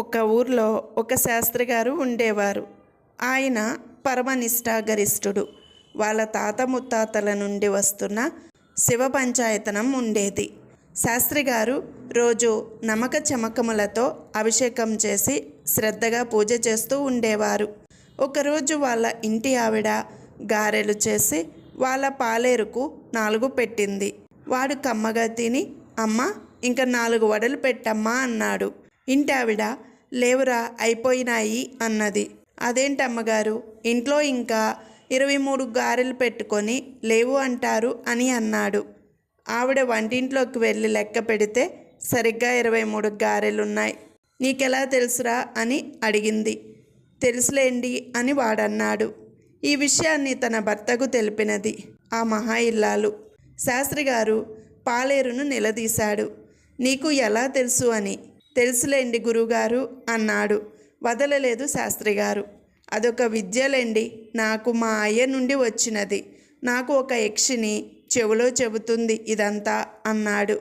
ఒక ఊర్లో ఒక శాస్త్రి గారు ఉండేవారు. ఆయన పరమనిష్టాగరిష్ఠుడు వాళ్ళ తాత ముత్తాతల నుండి వస్తున్న శివ పంచాయతనం ఉండేది. శాస్త్రి గారు రోజు నమక చమకములతో అభిషేకం చేసి శ్రద్ధగా పూజ చేస్తూ ఉండేవారు. ఒకరోజు వాళ్ళ ఇంటి ఆవిడ గారెలు చేసి వాళ్ళ పాలేరుకు నాలుగు పెట్టింది. వాడు కమ్మగా తిని అమ్మ ఇంకా నాలుగు వడలు పెట్టమ్మా అన్నాడు. ఇంటి ఆవిడ లేవురా అయిపోయినాయి అన్నది. అదేంటమ్మగారు? ఇంట్లో ఇంకా ఇరవై మూడు గారెలు పెట్టుకొని లేవు అంటారు అని అన్నాడు. ఆవిడ వంటింట్లోకి వెళ్ళి లెక్క పెడితే సరిగ్గా ఇరవై మూడు గారెలున్నాయి. నీకెలా తెలుసురా అని అడిగింది. తెలుసులేండి అని వాడన్నాడు. ఈ విషయాన్ని తన భర్తకు తెలిపినది ఆ మహా ఇల్లాలు. శాస్త్రి గారు పాలేరును నిలదీశాడు. నీకు ఎలా తెలుసు అని తెలుసులేండి గురువుగారు అన్నాడు. వదలలేదు శాస్త్రి గారు అదొక విద్యలేండి. నాకు మా అయ్య నుండి వచ్చినది. నాకు ఒక యక్షిని చెవిలో చెబుతుంది ఇదంతా అన్నాడు.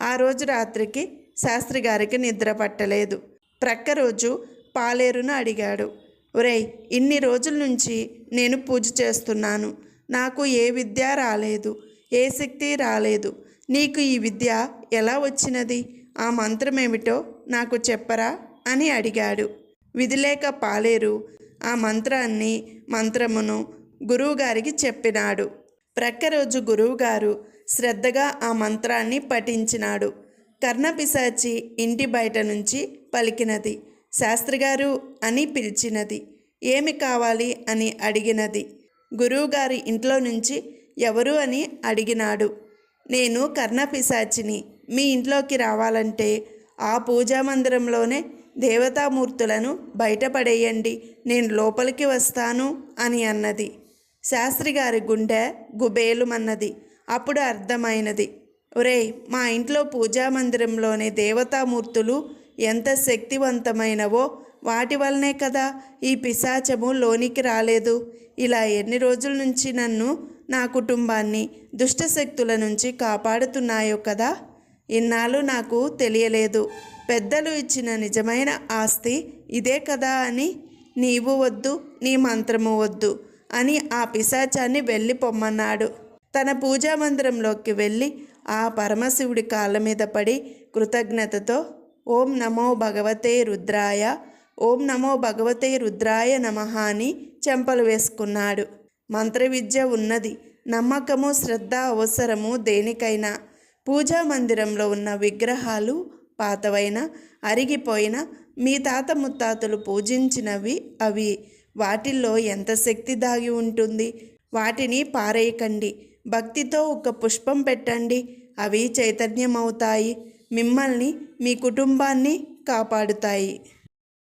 ఆ రోజు రాత్రికి శాస్త్రి గారికి నిద్ర పట్టలేదు. ప్రక్క రోజు పాలేరును అడిగాడు. ఒరేయ్ ఇన్ని రోజుల నుంచి నేను పూజ చేస్తున్నాను. నాకు ఏ విద్య రాలేదు. ఏ శక్తి రాలేదు. నీకు ఈ విద్య ఎలా వచ్చినది? ఆ మంత్రమేమిటో నాకు చెప్పరా? అని అడిగాడు. విధిలేక పాలేరు ఆ మంత్రాన్ని మంత్రమును గురువుగారికి చెప్పినాడు. ప్రక్కరోజు గురువుగారు శ్రద్ధగా ఆ మంత్రాన్ని పఠించినాడు. కర్ణపిశాచి ఇంటి బయట నుంచి పలికినది. శాస్త్రిగారు అని పిలిచినది. ఏమి కావాలి? అని అడిగినది. గురువుగారి ఇంట్లో నుంచి ఎవరు? అని అడిగినాడు. నేను కర్ణపిశాచిని. మీ ఇంట్లోకి రావాలంటే ఆ పూజా మందిరంలోనే దేవతామూర్తులను బయటపడేయండి. నేను లోపలికి వస్తాను అని అన్నది. శాస్త్రి గారి గుండె గుబేలుమన్నది. అప్పుడు అర్థమైనది. ఒరేయ్ మా ఇంట్లో పూజా మందిరంలోని దేవతామూర్తులు ఎంత శక్తివంతమైనవో వాటి వల్లనే కదా ఈ పిశాచము లోనికి రాలేదు. ఇలా ఎన్ని రోజుల నుంచి నన్ను నా కుటుంబాన్ని దుష్టశక్తుల నుంచి కాపాడుతున్నాయో కదా? ఇన్నాళ్ళు నాకు తెలియలేదు. పెద్దలు ఇచ్చిన నిజమైన ఆస్తి ఇదే కదా అని నీవు వద్దు నీ మంత్రము వద్దు అని ఆ పిశాచాన్ని వెళ్ళి పొమ్మన్నాడు. తన పూజా మందిరంలోకి వెళ్ళి ఆ పరమశివుడి కాళ్ళ మీద పడి కృతజ్ఞతతో ఓం నమో భగవతే రుద్రాయ ఓం నమో భగవతే రుద్రాయ నమ అని చెంపలు వేసుకున్నాడు. మంత్ర విద్య ఉన్నది. నమ్మకము శ్రద్ధ అవసరము దేనికైనా. పూజా మందిరంలో ఉన్న విగ్రహాలు పాతవైన అరిగిపోయిన మీ తాత ముత్తాతలు పూజించినవి అవి. వాటిల్లో ఎంత శక్తి దాగి ఉంటుంది? వాటిని పారేయకండి. భక్తితో ఒక పుష్పం పెట్టండి. అవి చైతన్యమవుతాయి. మిమ్మల్ని మీ కుటుంబాన్ని కాపాడుతాయి.